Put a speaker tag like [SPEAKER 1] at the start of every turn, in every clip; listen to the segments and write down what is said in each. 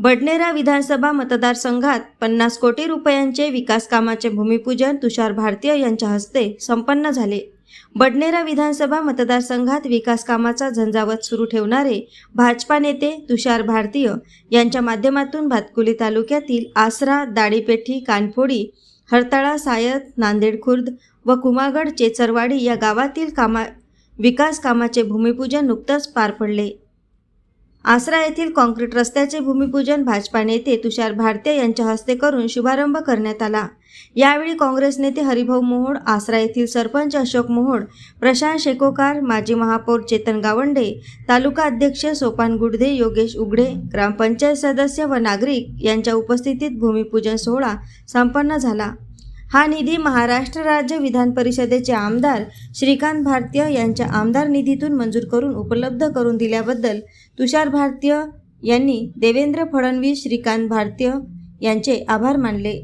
[SPEAKER 1] बडनेरा विधानसभा मतदारसंघात पन्नास कोटी रुपयांचे विकास कामाचे भूमिपूजन तुषार भारतीय यांच्या हस्ते संपन्न झाले. बडनेरा विधानसभा मतदारसंघात विकास कामाचा झंझावत सुरू ठेवणारे भाजपा नेते तुषार भारतीय यांच्या माध्यमातून भातकुली तालुक्यातील आसरा दाडीपेठी कानफोडी हरताळा सायत नांदेड खुर्द व कुमागड चेचरवाडी या गावातील कामा विकास कामाचे भूमिपूजन नुकतंच पार पडले. आसरा येथील कॉन्क्रीट रस्त्याचे भूमिपूजन भाजपा नेते तुषार भारते यांच्या हस्ते करून शुभारंभ करण्यात आला. यावेळी काँग्रेस नेते हरिभाऊ मोहोड आसरा येथील सरपंच अशोक मोहोड प्रशांत शेकोकार माजी महापौर चेतन गावंडे तालुका अध्यक्ष सोपान गुडदे योगेश उघडे ग्रामपंचायत सदस्य व नागरिक यांच्या उपस्थितीत भूमिपूजन सोहळा संपन्न झाला. हा निधी महाराष्ट्र राज्य विधान परिषदेचे आमदार श्रीकांत भारतीय यांच्या आमदार निधीतून मंजूर करून उपलब्ध करून दिल्याबद्दल तुषार भारतीय यांनी देवेंद्र फडणवीस श्रीकांत भारतीय यांचे आभार मानले.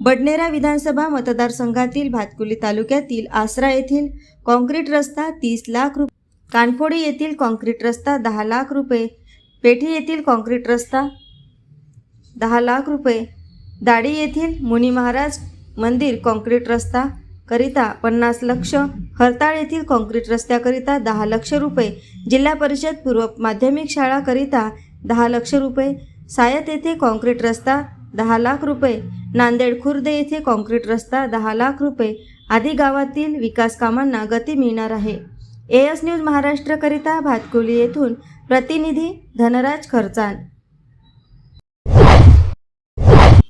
[SPEAKER 1] बडनेरा विधानसभा मतदारसंघातील भातकुली तालुक्यातील आसरा येथील कॉन्क्रीट रस्ता तीस लाख रुपये कानफोडी येथील कॉन्क्रीट रस्ता दहा लाख रुपये पेठी येथील कॉन्क्रीट रस्ता दहा लाख रुपये दाडी येथील मुनी महाराज मंदिर कॉन्क्रीट रस्ता करिता पन्नास लक्ष हरताळ येथील कॉन्क्रीट रस्त्याकरिता दहा लक्ष रुपये जिल्हा परिषद पूर्व माध्यमिक शाळाकरिता दहा लक्ष रुपये सायत येथे कॉन्क्रीट रस्ता दहा लाख रुपये नांदेड खुर्द येथे कॉन्क्रीट रस्ता दहा लाख रुपये आदी गावातील विकास कामांना गती मिळणार आहे. ए एस न्यूज महाराष्ट्रकरिता भातकुली येथून प्रतिनिधी धनराज खर्चान.